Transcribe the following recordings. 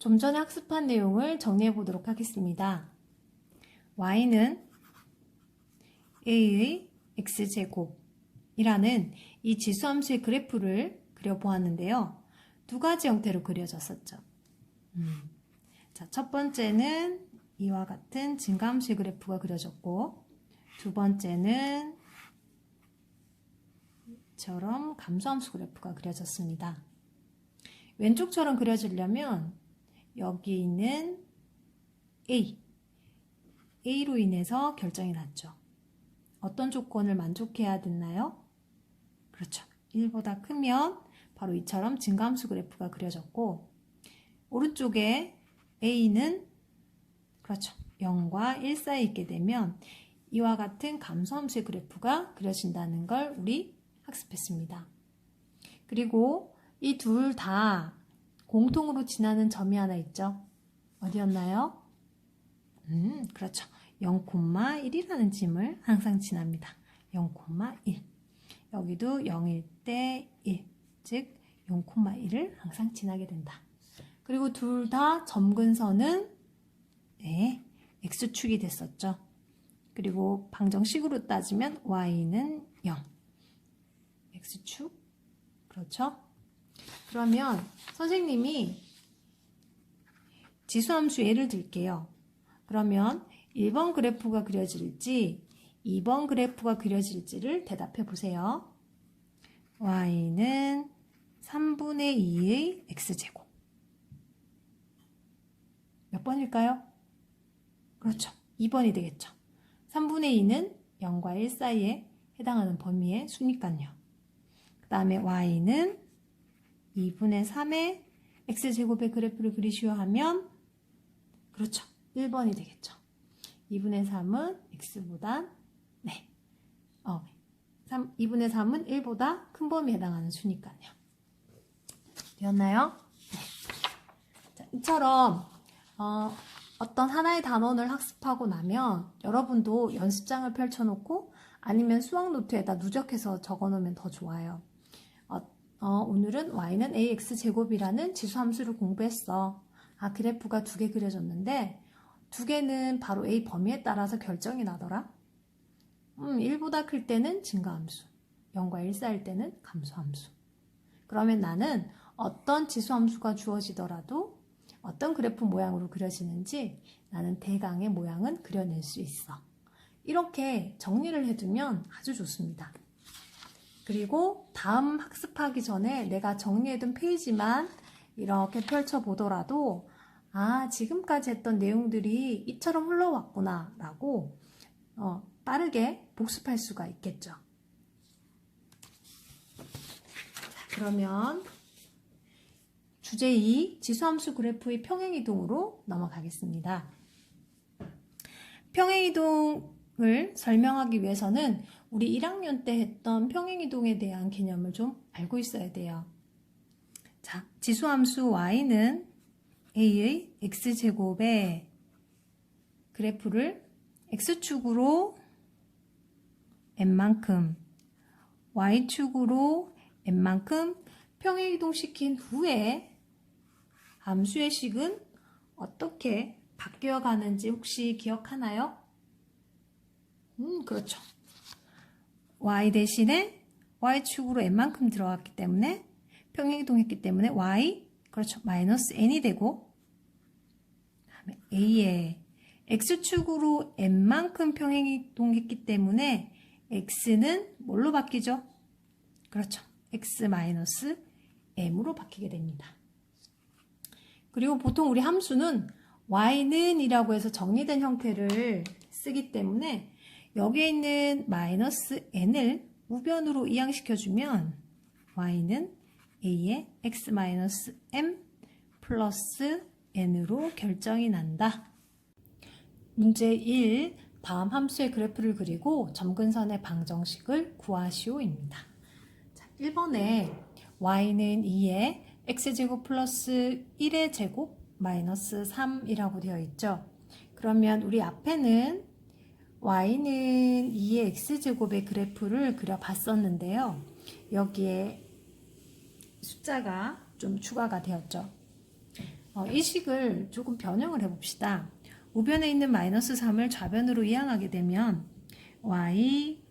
좀 전에 학습한 내용을 정리해 보도록 하겠습니다. y는 a의 x제곱이라는 이 지수함수의 그래프를 그려보았는데요. 두 가지 형태로 그려졌었죠. 음. 자, 첫 번째는 이와 같은 증가함수의 그래프가 그려졌고, 두 번째는 처럼 감소함수 그래프가 그려졌습니다. 왼쪽처럼 그려지려면 여기 있는 A, A로 인해서 결정이 났죠. 어떤 조건을 만족해야 됐나요? 그렇죠. 1보다 크면 바로 이처럼 증가함수 그래프가 그려졌고 오른쪽에 A는 그렇죠. 0과 1 사이에 있게 되면 이와 같은 감소함수의 그래프가 그려진다는 걸 우리 학습했습니다. 그리고 이 둘 다 공통으로 지나는 점이 하나 있죠. 어디였나요? 음, 그렇죠. 0,1이라는 짐을 항상 지납니다. 0,1. 여기도 0일 때 1, 즉 0,1을 항상 지나게 된다. 그리고 둘 다 점근선은 네, x축이 됐었죠. 그리고 방정식으로 따지면 y는 0. x축. 그렇죠? 그러면 선생님이 지수함수 예를 들게요. 그러면 1번 그래프가 그려질지 2번 그래프가 그려질지를 대답해 보세요. y는 3분의 2의 x제곱. 몇 번일까요? 그렇죠. 2번이 되겠죠. 3분의 2는 0과 1 사이에 해당하는 범위의 수니까요. 그 다음에 y는 2분의 3의 x제곱의 그래프를 그리시오 하면 그렇죠. 1번이 되겠죠. 2분의 3은 x보다 네. 어, 3, 2분의 3은 1보다 큰 범위에 해당하는 수니까요. 되었나요? 네. 자, 이처럼 어, 어떤 하나의 단원을 학습하고 나면 여러분도 연습장을 펼쳐놓고 아니면 수학 노트에다 누적해서 적어놓으면 더 좋아요. 어, 어, 오늘은 y는 ax 제곱이라는 지수함수를 공부했어. 아 그래프가 두 개 그려졌는데 두 개는 바로 a 범위에 따라서 결정이 나더라. 음, 1보다 클 때는 증가함수, 0과 1 사이일 때는 감소함수. 그러면 나는 어떤 지수함수가 주어지더라도 어떤 그래프 모양으로 그려지는지 나는 대강의 모양은 그려낼 수 있어. 이렇게 정리를 해두면 아주 좋습니다. 그리고 다음 학습하기 전에 내가 정리해둔 페이지만 이렇게 펼쳐보더라도 아, 지금까지 했던 내용들이 이처럼 흘러왔구나 라고 어, 빠르게 복습할 수가 있겠죠. 그러면 주제 2 지수함수 그래프의 평행이동으로 넘어가겠습니다. 평행이동 을 설명하기 위해서는 우리 1학년 때 했던 평행이동에 대한 개념을 좀 알고 있어야 돼요. 자, 지수함수 y는 a의 x제곱의 그래프를 x축으로 n만큼 y축으로 n만큼 평행이동시킨 후에 함수의 식은 어떻게 바뀌어 가는지 혹시 기억하나요? 음, 그렇죠. y 대신에 y축으로 n만큼 들어갔기 때문에 평행 이동했기 때문에 y 그렇죠. 마이너스 n이 되고 다음에 a에 x축으로 n만큼 평행 이동했기 때문에 x는 뭘로 바뀌죠? 그렇죠. x 마이너스 m으로 바뀌게 됩니다. 그리고 보통 우리 함수는 y는 이라고 해서 정리된 형태를 쓰기 때문에 여기에 있는 마이너스 n을 우변으로 이항시켜주면 y는 a의 x 마이너스 m 플러스 n으로 결정이 난다. 문제 1. 다음 함수의 그래프를 그리고 점근선의 방정식을 구하시오입니다. 자, 1번에 y는 2에 x제곱 플러스 1의 제곱 마이너스 3이라고 되어 있죠. 그러면 우리 앞에는 y는 2의 x제곱의 그래프를 그려봤었는데요. 여기에 숫자가 좀 추가가 되었죠. 어, 어, 이 식을 조금 변형을 해봅시다. 우변에 있는 마이너스 3을 좌변으로 이항하게 되면 y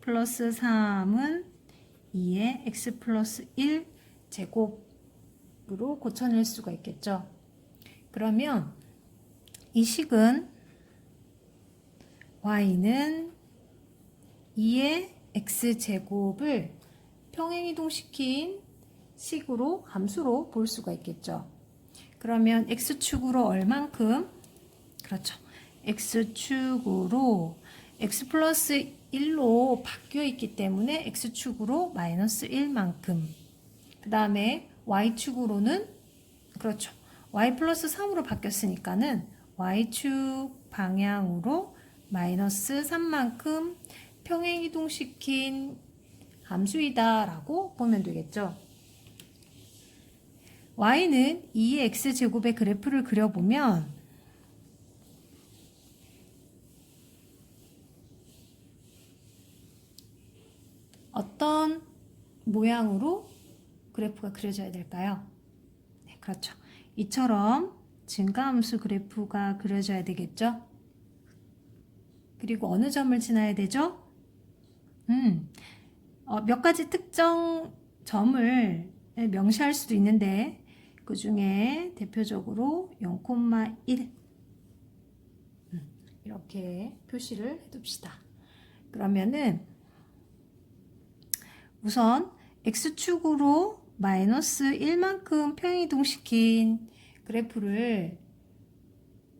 플러스 3은 2의 x 플러스 1 제곱으로 고쳐낼 수가 있겠죠. 그러면 이 식은 y는 2의 x 제곱을 평행이동시킨 식으로 함수로 볼 수가 있겠죠. 그러면 x축으로 얼만큼? 그렇죠. x축으로 x 플러스 1로 바뀌어 있기 때문에 x축으로 마이너스 1만큼. 그 다음에 y축으로는 그렇죠. y 플러스 3으로 바뀌었으니까는 y축 방향으로 마이너스 3만큼 평행이동시킨 함수이다 라고 보면 되겠죠. y는 2의 x제곱의 그래프를 그려보면 어떤 모양으로 그래프가 그려져야 될까요? 네, 그렇죠. 이처럼 증가함수 그래프가 그려져야 되겠죠? 그리고 어느 점을 지나야 되죠? 음, 어, 몇 가지 특정 점을 명시할 수도 있는데 그 중에 대표적으로 0,1 음, 이렇게 표시를 해둡시다. 그러면은 우선 x축으로 마이너스 1만큼 평이동시킨 그래프를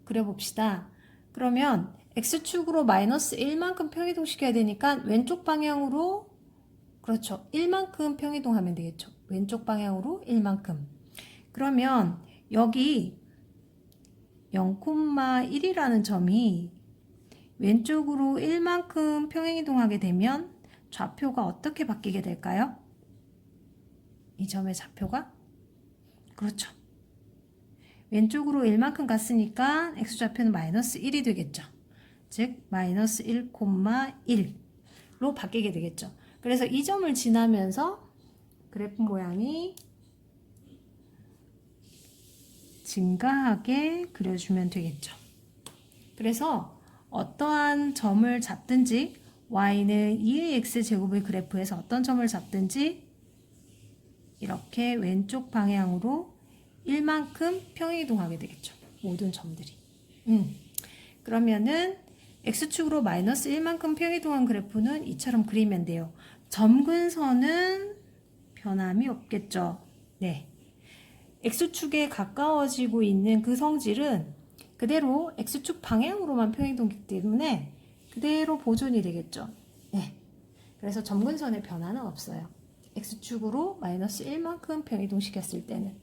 그려봅시다. 그러면 x축으로 마이너스 1만큼 평이동 시켜야 되니까 왼쪽 방향으로 그렇죠. 1만큼 평이동하면 되겠죠. 왼쪽 방향으로 1만큼. 그러면 여기 0,1이라는 점이 왼쪽으로 1만큼 평행이동하게 되면 좌표가 어떻게 바뀌게 될까요? 이 점의 좌표가? 그렇죠. 왼쪽으로 1만큼 갔으니까 x좌표는 마이너스 1이 되겠죠. 즉 마이너스 1,1로 바뀌게 되겠죠. 그래서 이 점을 지나면서 그래프 모양이 증가하게 그려주면 되겠죠. 그래서 어떠한 점을 잡든지 y는 2의 x 제곱의 그래프에서 어떤 점을 잡든지 이렇게 왼쪽 방향으로 1만큼 평행이동하게 되겠죠. 모든 점들이. 음. 그러면은 x축으로 마이너스 1만큼 평이동한 그래프는 이처럼 그리면 돼요. 점근선은 변함이 없겠죠. 네. x축에 가까워지고 있는 그 성질은 그대로 x축 방향으로만 평이동기 때문에 그대로 보존이 되겠죠. 네. 그래서 점근선의 변화는 없어요. x축으로 마이너스 1만큼 평이동시켰을 때는.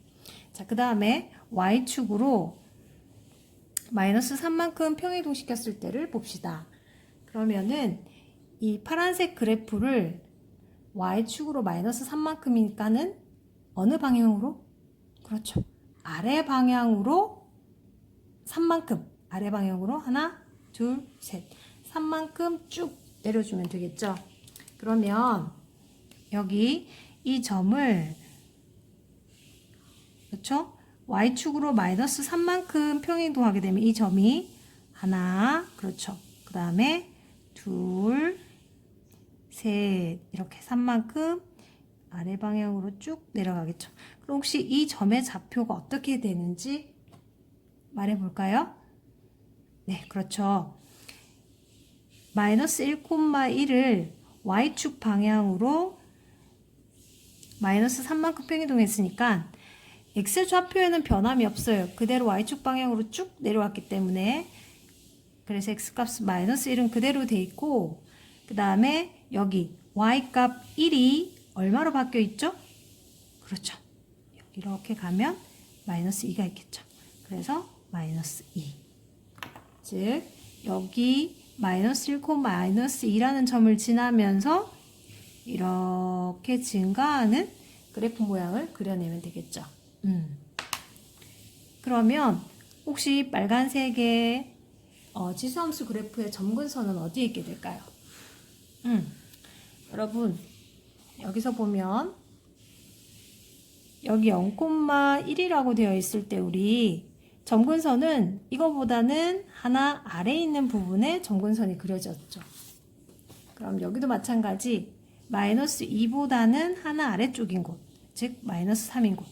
자, 그 다음에 y축으로 마이너스 3만큼 평이동시켰을 때를 봅시다. 그러면은 이 파란색 그래프를 y축으로 마이너스 3만큼이니까는 어느 방향으로? 그렇죠. 아래 방향으로 3만큼. 아래 방향으로 하나, 둘, 셋. 3만큼 쭉 내려주면 되겠죠. 그러면 여기 이 점을 그렇죠? Y축으로 마이너스 3만큼 평행 이동하게 되면 이 점이 하나, 그렇죠. 그 다음에 둘, 셋, 이렇게 3만큼 아래 방향으로 쭉 내려가겠죠. 그럼 혹시 이 점의 좌표가 어떻게 되는지 말해 볼까요? 네, 그렇죠. 마이너스 1,1을 y축 방향으로 마이너스 3만큼 평이동했으니까 x 좌표에는 변함이 없어요. 그대로 y축 방향으로 쭉 내려왔기 때문에 그래서 x값 마이너스 1은 그대로 돼 있고 그 다음에 여기 y값 1이 얼마로 바뀌어 있죠? 그렇죠. 이렇게 가면 마이너스 2가 있겠죠. 그래서 마이너스 2. 즉 여기 마이너스 1, 마이너스 2라는 점을 지나면서 이렇게 증가하는 그래프 모양을 그려내면 되겠죠. 음. 그러면 혹시 빨간색의 어, 지수함수 그래프의 점근선은 어디에 있게 될까요? 음. 여러분 여기서 보면 여기 0,1이라고 되어 있을 때 우리 점근선은 이거보다는 하나 아래 있는 부분에 점근선이 그려졌죠. 그럼 여기도 마찬가지 마이너스 2보다는 하나 아래쪽인 곳, 즉 마이너스 3인 곳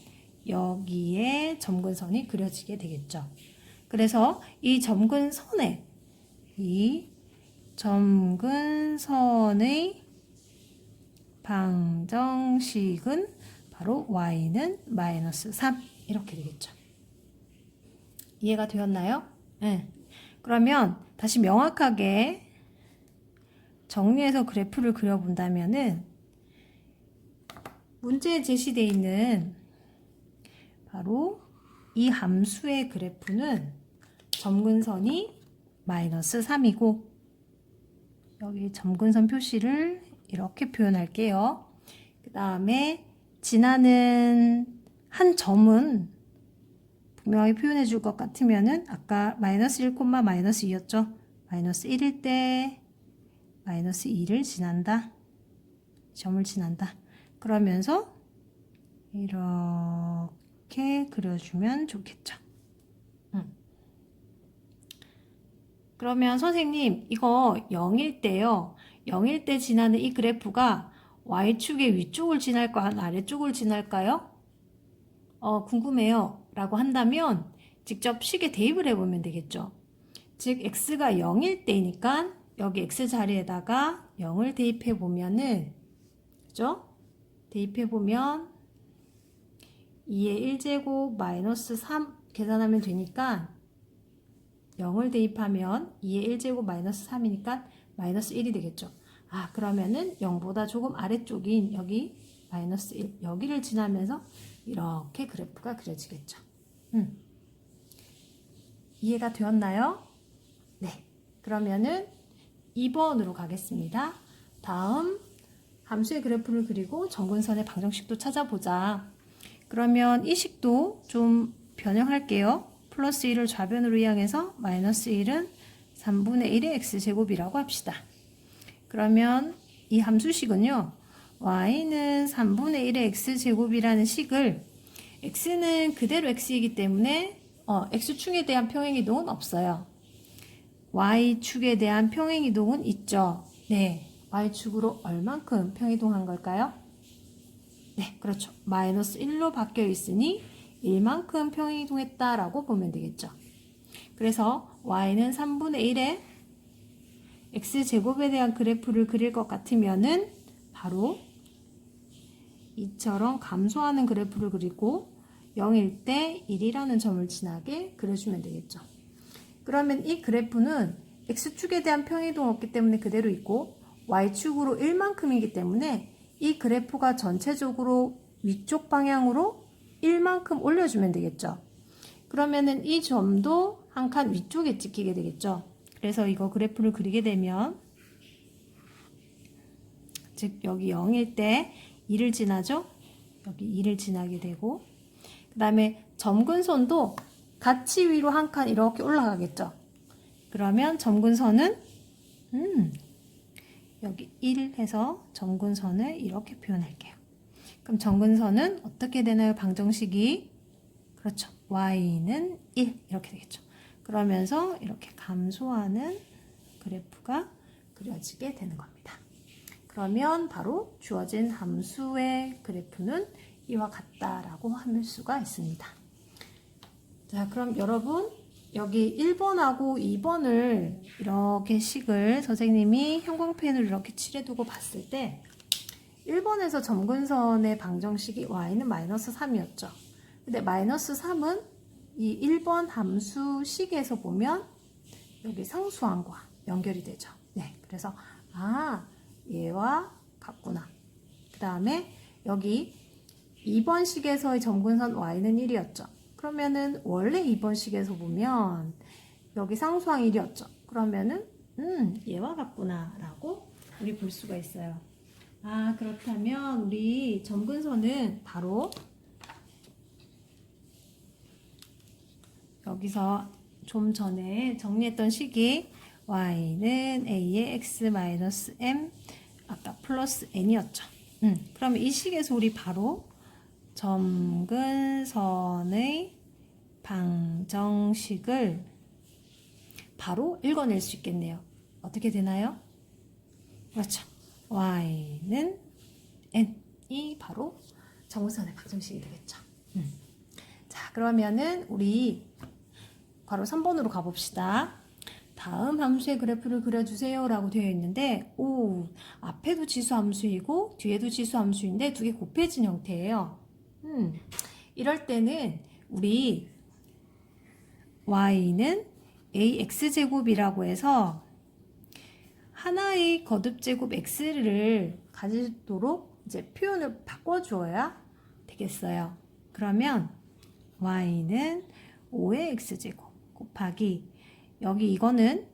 여기에 점근선이 그려지게 되겠죠. 그래서 이 점근선에 이 점근선의 방정식은 바로 y는 마이너스 3 이렇게 되겠죠. 이해가 되었나요? 네. 그러면 다시 명확하게 정리해서 그래프를 그려본다면은 문제에 제시되어 있는 바로 이 함수의 그래프는 점근선이 마이너스 3이고 여기 점근선 표시를 이렇게 표현할게요. 그 다음에 지나는 한 점은 분명히 표현해 줄 것 같으면은 아까 마이너스 1, 마이너스 2였죠. 마이너스 1일 때 마이너스 2를 지난다. 점을 지난다. 그러면서 이렇게 그려주면 좋겠죠. 음. 그러면 선생님 이거 0일 때요. 0일 때 지나는 이 그래프가 y축의 위쪽을 지날까 아래쪽을 지날까요? 어, 궁금해요. 라고 한다면 직접 식에 대입을 해보면 되겠죠. 즉 x가 0일 때니까 여기 x 자리에다가 0을 대입해 보면은 그죠? 대입해 보면 2의 1제곱 마이너스 3 계산하면 되니까 0을 대입하면 2의 1제곱 마이너스 3이니까 마이너스 1이 되겠죠. 아 그러면은 0보다 조금 아래쪽인 여기 마이너스 1 여기를 지나면서 이렇게 그래프가 그려지겠죠. 음. 이해가 되었나요? 네. 그러면은 2번으로 가겠습니다. 다음 함수의 그래프를 그리고 정근선의 방정식도 찾아보자. 그러면 이 식도 좀 변형할게요. 플러스 1을 좌변으로 이항해서 마이너스 1은 3분의 1의 x제곱이라고 합시다. 그러면 이 함수식은요. y는 3분의 1의 x제곱이라는 식을 x는 그대로 x이기 때문에 어, x축에 대한 평행이동은 없어요. y축에 대한 평행이동은 있죠. 네, y축으로 얼만큼 평이동한 걸까요? 네, 그렇죠. 마이너스 1로 바뀌어 있으니 1만큼 평이동했다라고 보면 되겠죠. 그래서 y는 3분의 1의 x제곱에 대한 그래프를 그릴 것 같으면은 바로 이처럼 감소하는 그래프를 그리고 0일 때 1이라는 점을 지나게 그려주면 되겠죠. 그러면 이 그래프는 x축에 대한 평이동 없기 때문에 그대로 있고 y축으로 1만큼이기 때문에 이 그래프가 전체적으로 위쪽 방향으로 1만큼 올려주면 되겠죠. 그러면은 이 점도 한 칸 위쪽에 찍히게 되겠죠. 그래서 이거 그래프를 그리게 되면 즉 여기 0일 때 2를 지나죠. 여기 2를 지나게 되고 그 다음에 점근선도 같이 위로 한 칸 이렇게 올라가겠죠. 그러면 점근선은 음, 여기 1 해서 점근선을 이렇게 표현할게요. 그럼 점근선은 어떻게 되나요? 방정식이 그렇죠. y는 1 이렇게 되겠죠. 그러면서 이렇게 감소하는 그래프가 그려지게 되는 겁니다. 그러면 바로 주어진 함수의 그래프는 이와 같다라고 할 수가 있습니다. 자, 그럼 여러분 여기 1번하고 2번을 이렇게 식을 선생님이 형광펜으로 이렇게 칠해두고 봤을 때 1번에서 점근선의 방정식이 y는 마이너스 3이었죠. 근데 마이너스 3은 이 1번 함수 식에서 보면 여기 상수항과 연결이 되죠. 네, 그래서 아 얘와 같구나. 그 다음에 여기 2번 식에서의 점근선 y는 1이었죠. 그러면은 원래 2번 식에서 보면 여기 상수항 1이었죠. 그러면은 음 얘와 같구나 라고 우리 볼 수가 있어요. 아 그렇다면 우리 점근선은 바로 여기서 좀 전에 정리했던 식이 y는 a의 x m 아까 플러스 n이었죠. 음, 그러면 이 식에서 우리 바로 점근선의 방정식을 바로 읽어낼 수 있겠네요. 어떻게 되나요? 그렇죠. y는 n이 바로 점근선의 방정식이 되겠죠. 음. 자, 그러면은 우리 괄호 3번으로 가봅시다. 다음 함수의 그래프를 그려주세요 라고 되어 있는데 오 앞에도 지수 함수이고 뒤에도 지수 함수인데 두 개 곱해진 형태예요 음, 이럴 때는 우리 y는 ax제곱이라고 해서 하나의 거듭제곱 x를 가지도록 이제 표현을 바꿔주어야 되겠어요 그러면 y는 5의 x제곱 곱하기 여기 이거는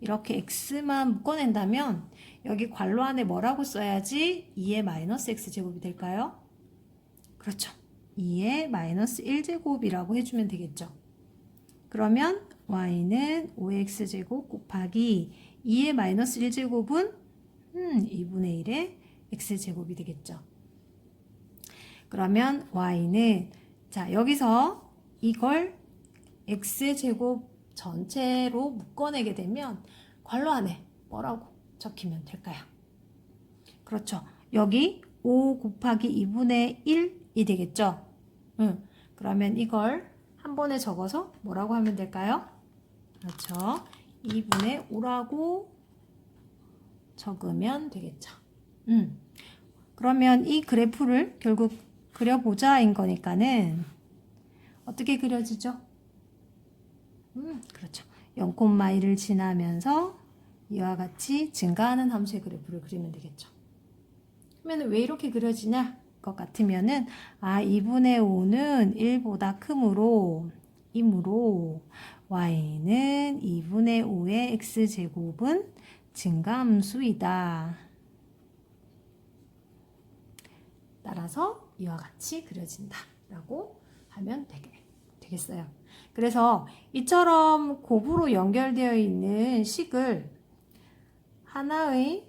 이렇게 x만 묶어낸다면 여기 괄호 안에 뭐라고 써야지 2의 마이너스 x제곱이 될까요? 그렇죠. 2의 마이너스 1제곱이라고 해주면 되겠죠. 그러면 y는 5x제곱 곱하기 2의 마이너스 1제곱은 음, 2분의 1의 x제곱이 되겠죠. 그러면 y는 자 여기서 이걸 x제곱 전체로 묶어내게 되면 괄호 안에 뭐라고 적히면 될까요? 그렇죠. 여기 5 곱하기 2분의 1이 되겠죠? 응. 그러면 이걸 한 번에 적어서 뭐라고 하면 될까요? 그렇죠. 2분의 5라고 적으면 되겠죠. 음. 그러면 이 그래프를 결국 그려보자인 거니까는 어떻게 그려지죠? 음, 그렇죠. 0,1을 지나면서 이와 같이 증가하는 함수의 그래프를 그리면 되겠죠. 그러면 왜 이렇게 그려지냐? 것 같으면은 아 2분의 5는 1보다 크므로 이므로 y는 2분의 5의 x제곱은 증가함수이다. 따라서 이와 같이 그려진다. 라고 하면 되겠, 되겠어요. 그래서 이처럼 곱으로 연결되어 있는 식을 하나의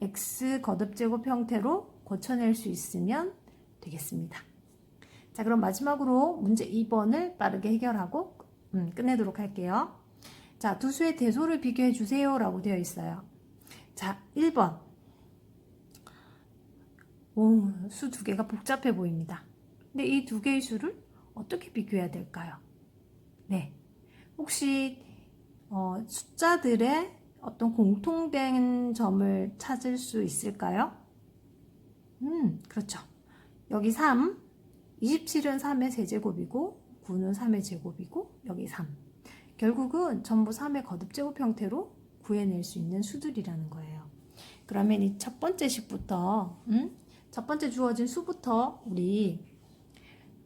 x 거듭제곱 형태로 고쳐낼 수 있으면 되겠습니다. 자, 그럼 마지막으로 문제 2번을 빠르게 해결하고 음, 끝내도록 할게요. 자, 두 수의 대소를 비교해 주세요 라고 되어 있어요. 자, 1번. 오, 수 두 개가 복잡해 보입니다. 근데 이 두 개의 수를 어떻게 비교해야 될까요? 네. 혹시 어, 숫자들의 어떤 공통된 점을 찾을 수 있을까요? 음, 그렇죠. 여기 3, 27은 3의 세제곱이고 9는 3의 제곱이고 여기 3. 결국은 전부 3의 거듭제곱 형태로 구해낼 수 있는 수들이라는 거예요. 그러면 이 첫 번째 식부터 음? 첫 번째 주어진 수부터 우리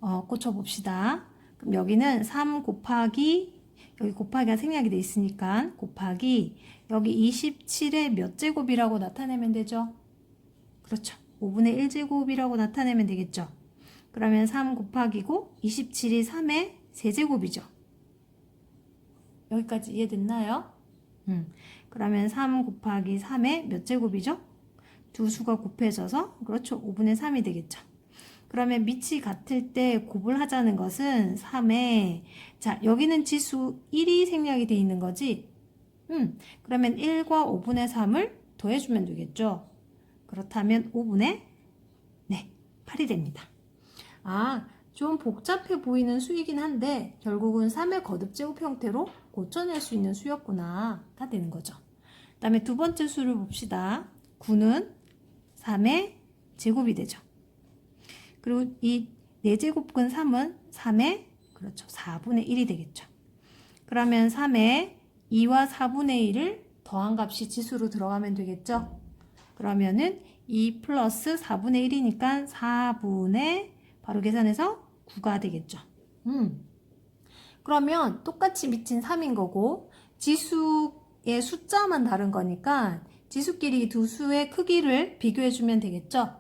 어, 꽂혀봅시다. 그럼 여기는 3 곱하기 여기 곱하기가 생략이 돼 있으니까 곱하기 여기 27의 몇 제곱이라고 나타내면 되죠? 그렇죠. 5분의 1제곱이라고 나타내면 되겠죠. 그러면 3 곱하기고 27이 3의 세제곱이죠. 여기까지 이해됐나요? 음. 그러면 3 곱하기 3의 몇 제곱이죠? 두 수가 곱해져서 그렇죠. 5분의 3이 되겠죠. 그러면 밑이 같을 때 곱을 하자는 것은 3에 자 여기는 지수 1이 생략이 돼 있는 거지 음 그러면 1과 5분의 3을 더해주면 되겠죠 그렇다면 5분의 네 8이 됩니다 아 좀 복잡해 보이는 수이긴 한데 결국은 3의 거듭 제곱 형태로 고쳐낼 수 있는 수였구나 가 되는 거죠 그 다음에 두 번째 수를 봅시다 9는 3의 제곱이 되죠 그리고 이 4제곱근 3은 3의 그렇죠. 4분의 1이 되겠죠. 그러면 3에 2와 4분의 1을 더한 값이 지수로 들어가면 되겠죠. 그러면은 2 플러스 4분의 1이니까 4분의 바로 계산해서 9가 되겠죠. 음. 그러면 똑같이 미친 3인 거고 지수의 숫자만 다른 거니까 지수끼리 두 수의 크기를 비교해 주면 되겠죠.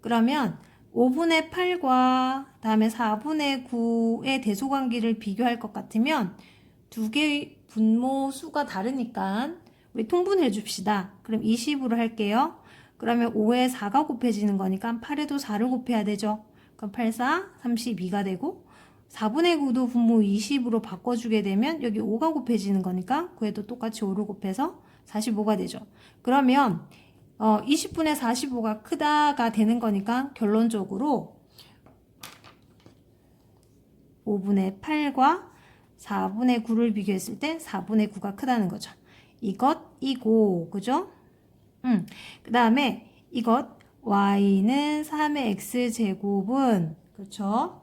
그러면 5분의 8과 다음에 4분의 9의 대소관계를 비교할 것 같으면 두 개의 분모 수가 다르니까 우리 통분해 줍시다. 그럼 20으로 할게요. 그러면 5에 4가 곱해지는 거니까 8에도 4를 곱해야 되죠. 그럼 8, 4, 32가 되고 4분의 9도 분모 20으로 바꿔주게 되면 여기 5가 곱해지는 거니까 9에도 똑같이 5를 곱해서 45가 되죠. 그러면 어, 20분의 45가 크다가 되는 거니까 결론적으로 5분의 8과 4분의 9를 비교했을 때 4분의 9가 크다는 거죠. 이것, 이고, 그죠? 음, 그 다음에 이것, y는 3의 x제곱은, 그렇죠?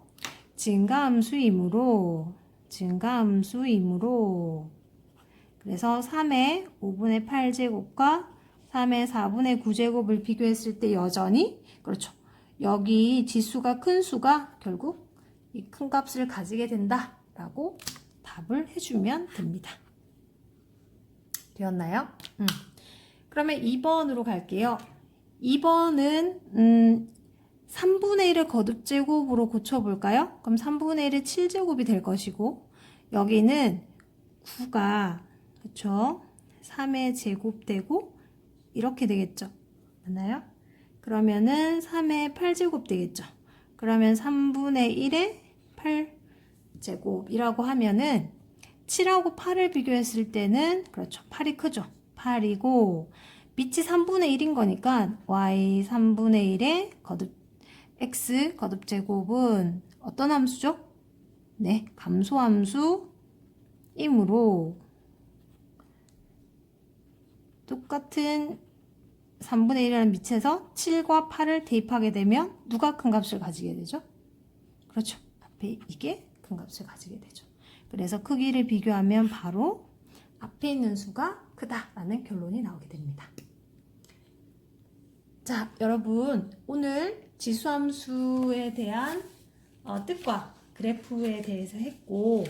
증가함수이므로, 증가함수이므로, 그래서 3의 5분의 8제곱과 3의 4분의 9제곱을 비교했을 때 여전히, 그렇죠. 여기 지수가 큰 수가 결국 이 큰 값을 가지게 된다라고 답을 해주면 됩니다. 되었나요? 음. 그러면 2번으로 갈게요. 2번은 음, 3분의 1을 거듭제곱으로 고쳐볼까요? 그럼 3분의 1이 7제곱이 될 것이고 여기는 9가 그쵸? 3의 제곱되고 이렇게 되겠죠. 맞나요? 그러면은 3의 8제곱 되겠죠. 그러면 3분의 1의 8제곱이라고 하면은 7하고 8을 비교했을 때는 그렇죠. 8이 크죠. 8이고 밑이 3분의 1인 거니까 y 3분의 1의 거듭 x 거듭 제곱은 어떤 함수죠? 네, 감소함수이므로 똑같은 3분의 1이라는 밑에서 7과 8을 대입하게 되면 누가 큰 값을 가지게 되죠? 그렇죠. 앞에 이게 큰 값을 가지게 되죠. 그래서 크기를 비교하면 바로 앞에 있는 수가 크다라는 결론이 나오게 됩니다. 자, 여러분 오늘 지수함수에 대한 어, 뜻과 그래프에 대해서 했고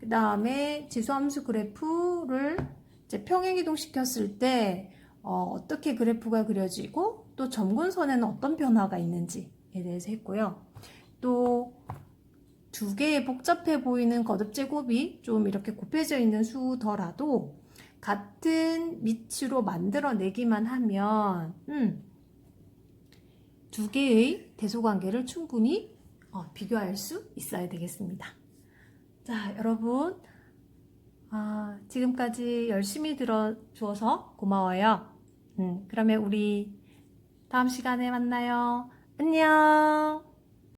그 다음에 지수함수 그래프를 이제 평행이동 시켰을 때 어, 떻게 그래프가 그려지고 또 점근선에는 어떤 변화가 있는지에 대해서 했고요. 또 두 개의 복잡해 보이는 거듭 제곱이 좀 이렇게 곱해져 있는 수더라도 같은 밑으로 만들어내기만 하면 음, 두 개의 대소관계를 충분히 어, 비교할 수 있어야 되겠습니다. 자, 여러분 아, 지금까지 열심히 들어주어서 고마워요. 음, 그러면 우리 다음 시간에 만나요. 안녕!